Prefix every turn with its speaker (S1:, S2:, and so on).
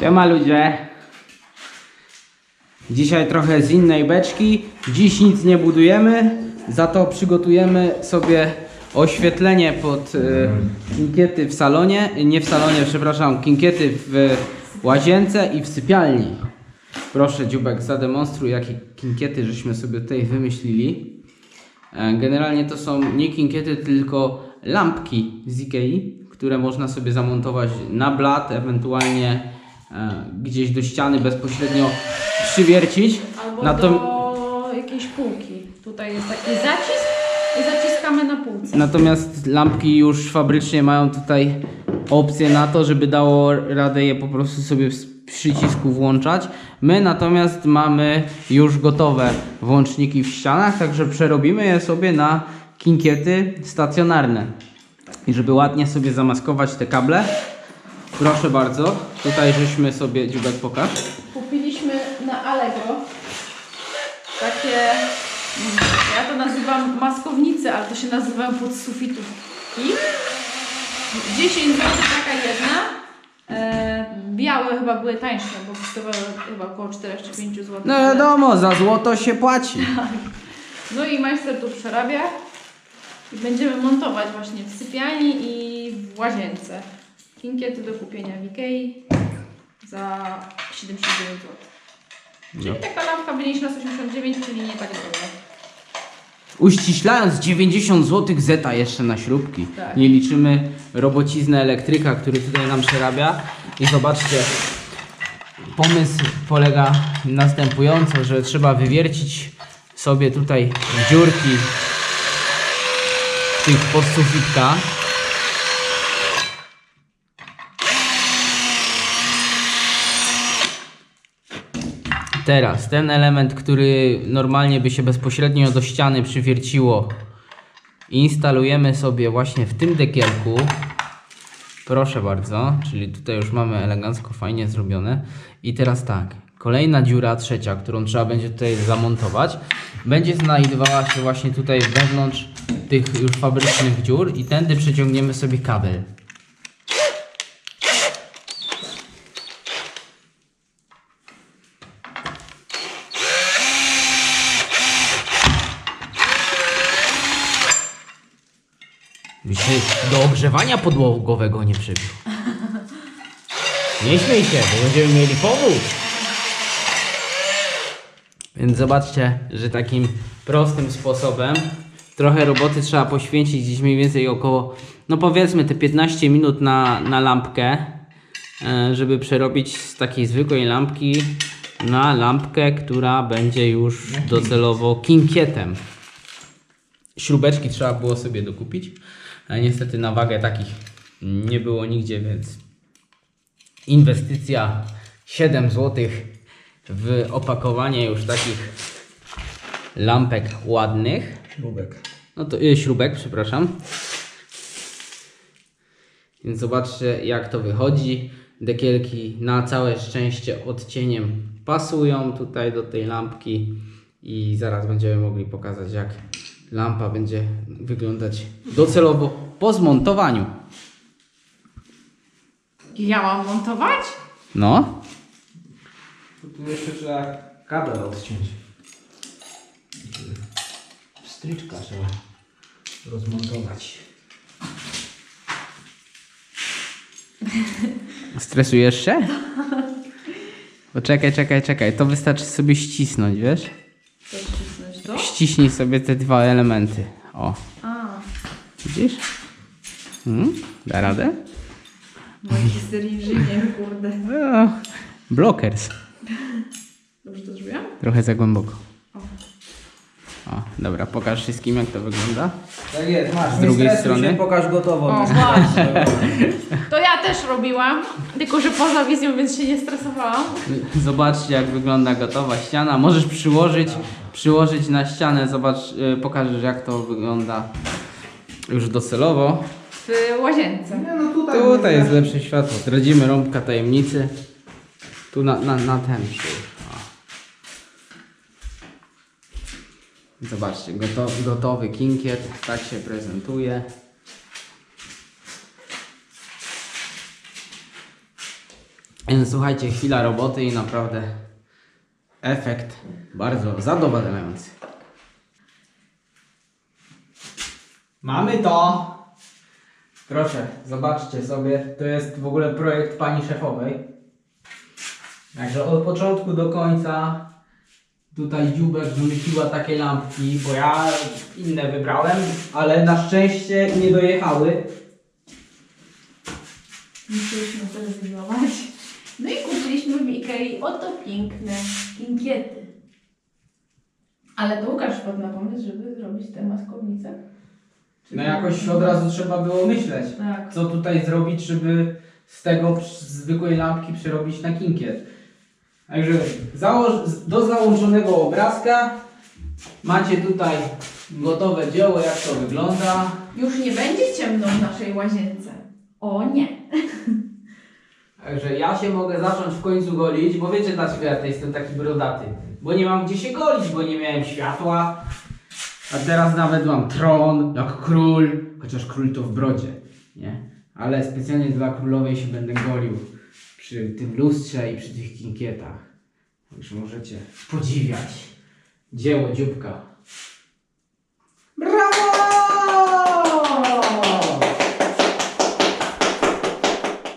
S1: Siema ludzie. Dzisiaj trochę z innej beczki. Dziś nic nie budujemy, za to przygotujemy sobie oświetlenie pod y, kinkiety w salonie, nie w salonie, przepraszam, kinkiety w łazience i w sypialni. Proszę Dziubek, zademonstruj jakie kinkiety żeśmy sobie tutaj wymyślili. E, Generalnie to są nie kinkiety, tylko lampki z Ikei, które można sobie zamontować na blat, ewentualnie e, gdzieś do ściany bezpośrednio przywiercić.
S2: Albo
S1: Natom-
S2: do jakiejś półki. Tutaj jest taki zacisk i zaciskamy na półce.
S1: Natomiast lampki już fabrycznie mają tutaj opcję na to, żeby dało radę je po prostu sobie z przycisku włączać. My natomiast mamy już gotowe włączniki w ścianach, także przerobimy je sobie na kinkiety stacjonarne. I żeby ładnie sobie zamaskować te kable, proszę bardzo, tutaj żeśmy sobie, dziubek pokaż.
S2: Kupiliśmy na Allegro takie, ja to nazywam maskownice, ale to się nazywają podsufitówki. 10 zł taka jedna. E, białe chyba były tańsze, bo kosztowały chyba około 4 czy 5 zł.
S1: No wiadomo, za złoto się płaci.
S2: No i majster tu przerabia i będziemy montować właśnie w sypialni i w łazience. Kinkiety do kupienia w Ikei za 79 zł. Czyli taka lampka będzie na 189, czyli nie tak drogo.
S1: Uściślając 90 zł zeta jeszcze na śrubki.
S2: Tak.
S1: Nie liczymy robociznę elektryka, który tutaj nam przerabia. I zobaczcie, pomysł polega następująco, że trzeba wywiercić sobie tutaj dziurki w tych podsufitka. Teraz ten element, który normalnie by się bezpośrednio do ściany przywierciło, instalujemy sobie właśnie w tym dekielku. Proszę bardzo, czyli tutaj już mamy elegancko, fajnie zrobione. I teraz tak, kolejna dziura, trzecia, którą trzeba będzie tutaj zamontować, będzie znajdowała się właśnie tutaj wewnątrz tych już fabrycznych dziur i tędy przeciągniemy sobie kabel. Do ogrzewania podłogowego nie przybił. Nie śmiej się, bo będziemy mieli powód. Więc zobaczcie, że takim prostym sposobem trochę roboty trzeba poświęcić gdzieś mniej więcej około, no powiedzmy te 15 minut na, na lampkę, e, żeby przerobić z takiej zwykłej lampki na lampkę, która będzie już docelowo kinkietem. Śrubeczki trzeba było sobie dokupić, ale niestety na wagę takich nie było nigdzie, więc inwestycja 7 zł w opakowanie już takich lampek ładnych.
S3: Śrubek.
S1: No to y, śrubek, przepraszam. Więc zobaczcie jak to wychodzi. Dekielki na całe szczęście odcieniem pasują tutaj do tej lampki i zaraz będziemy mogli pokazać jak lampa będzie wyglądać docelowo po zmontowaniu.
S2: Ja mam montować?
S1: No,
S3: Tu jeszcze trzeba kabel odciąć. Stryczka trzeba rozmontować.
S1: stresujesz się? Poczekaj, czekaj, czekaj. To wystarczy sobie ścisnąć, wiesz? Ściśnij sobie te dwa elementy. O,
S2: A,
S1: widzisz? Hmm? Da radę?
S2: magister inżynier, kurde.
S1: O, blockers.
S2: Dobrze to zrobiłam?
S1: Trochę za głęboko.
S2: O.
S1: O, dobra, pokaż wszystkim jak to wygląda.
S3: Tak jest, masz.
S1: Z drugiej strony?
S3: Się, pokaż gotowo.
S2: O, właśnie. To ja też robiłam, tylko że poza wizją, więc się nie stresowałam.
S1: Zobaczcie jak wygląda gotowa ściana. Możesz przyłożyć, przyłożyć na ścianę, zobacz, y, pokażesz jak to wygląda już docelowo.
S2: W łazience.
S3: Nie, no tutaj.
S1: Tutaj jest lepsze światło. Zdradzimy rąbka tajemnicy. Tu na, na, na ten przyłóż. O. Zobaczcie, gotowy, gotowy kinkiet. Tak się prezentuje. Więc słuchajcie, chwila roboty i naprawdę efekt bardzo zadowalający. Mamy to! Proszę, zobaczcie sobie, to jest w ogóle projekt pani szefowej. Także od początku do końca tutaj dziubek wymyśliła takie lampki, bo ja inne wybrałem, ale na szczęście nie dojechały.
S2: Musieliśmy zrezygnować. No i kupiliśmy w Ikei oto piękne kinkiety. Ale to Łukasz wpadł na pomysł, żeby zrobić tę maskownicę.
S1: No jakoś od razu trzeba było myśleć,
S2: Tak.
S1: co tutaj zrobić, żeby z tego przy- zwykłej lampki przerobić na kinkiet. Także założ, do załączonego obrazka macie tutaj gotowe dzieło, jak to wygląda.
S2: Już nie będzie ciemno w naszej łazience. O nie.
S1: Także ja się mogę zacząć w końcu golić, bo wiecie dlaczego ja jestem taki brodaty. Bo nie mam gdzie się golić, bo nie miałem światła. A teraz nawet mam tron, jak król, chociaż król to w brodzie, nie? Ale specjalnie dla królowej się będę golił przy tym lustrze i przy tych kinkietach. Już możecie podziwiać dzieło dzióbka.